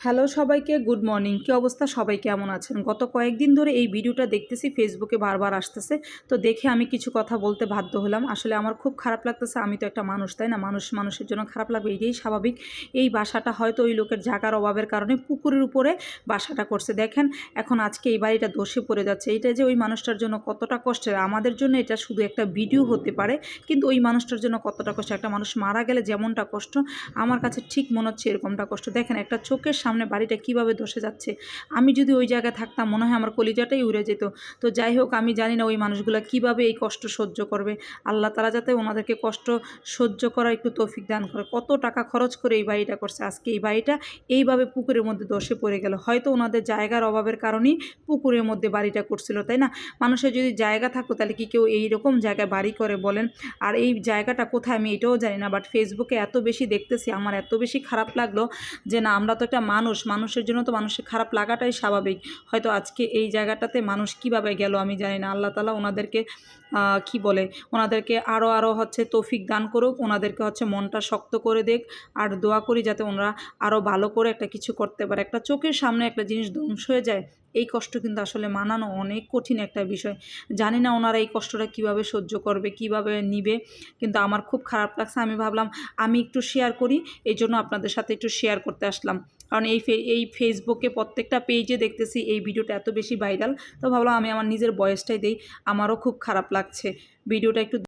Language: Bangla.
হ্যালো সবাইকে, গুড মর্নিং। কী অবস্থা? সবাই কেমন আছেন? গত কয়েকদিন ধরে এই ভিডিওটা দেখতেছি, ফেসবুকে বারবার আসতেছে। তো দেখে আমি কিছু কথা বলতে বাধ্য হলাম। আসলে আমার খুব খারাপ লাগতেছে, আমি তো একটা মানুষ, তাই না? মানুষ, মানুষের জন্য খারাপ লাগবে, এটাই স্বাভাবিক। এই বাসাটা হয়তো ওই লোকের জাগার অভাবের কারণে পুকুরের উপরে বাসাটা করছে। দেখেন, এখন আজকে এই বাড়িটা দোষে পড়ে যাচ্ছে। এইটা যে ওই মানুষটার জন্য কতটা কষ্টের, আমাদের জন্য এটা শুধু একটা ভিডিও হতে পারে, কিন্তু ওই মানুষটার জন্য কতটা কষ্ট? একটা মানুষ মারা গেলে যেমনটা কষ্ট, আমার কাছে ঠিক মনে হচ্ছে এরকমটা কষ্ট। দেখেন, একটা চোখের সামনে বাড়িটা কীভাবে ধসে যাচ্ছে। আমি যদি ওই জায়গায় থাকতাম, মনে হয় আমার কলিজাটাই উড়ে যেত। তো যাই হোক, আমি জানি না ওই মানুষগুলো কীভাবে এই কষ্ট সহ্য করবে। আল্লাহ তারা যাতে ওনাদেরকে কষ্ট সহ্য করার একটু তৌফিক দান করে। কত টাকা খরচ করে এই বাড়িটা করছে আজকে। এই বাড়িটা এইভাবে পুকুরের মধ্যে ধসে পড়ে গেল। হয়তো ওনাদের জায়গার অভাবের কারণেই পুকুরের মধ্যে বাড়িটা করছিল, তাই না? মানুষের যদি জায়গা থাকতো, তাহলে কি কেউ এইরকম জায়গায় বাড়ি করে বলেন? আর এই জায়গাটা কোথায় আমি এটাও জানি না বাট ফেসবুকে এত বেশি দেখতেছি, আমার এত বেশি খারাপ লাগল যে না, আমরা তো একটা মানুষ, মানুষের জন্য তো মানুষের খারাপ লাগাটাই স্বাভাবিক। হয়তো আজকে এই জায়গাটাতে মানুষ কীভাবে গেল আমি জানি না। আল্লাহ তালা ওনাদেরকে কি বলে? ওনাদেরকে আরও আরও হচ্ছে তৌফিক দান করুক। ওনাদেরকে হচ্ছে মনটা শক্ত করে দেখ আর দোয়া করি যাতে ওনারা আরও ভালো করে একটা কিছু করতে পারে। একটা চোখের সামনে একটা জিনিস ধ্বংস হয়ে যায় এই কষ্ট কিন্তু আসলে মানানো অনেক কঠিন একটা বিষয়। জানি না ওনারা এই কষ্টটা কীভাবে সহ্য করবে, কীভাবে নিবে, কিন্তু আমার খুব খারাপ লাগছে। আমি ভাবলাম, আমি একটু শেয়ার করি, এই জন্য আপনাদের সাথে একটু শেয়ার করতে আসলাম। কারণ এই এই ফেসবুকে প্রত্যেকটা পেজে দেখতেছি এই ভিডিওটা এত বেশি ভাইরাল তো ভাবলাম আমি আমার নিজের বয়সটাই দিই, আমারও খুব খারাপ লাগছে। ভিডিওটা একটু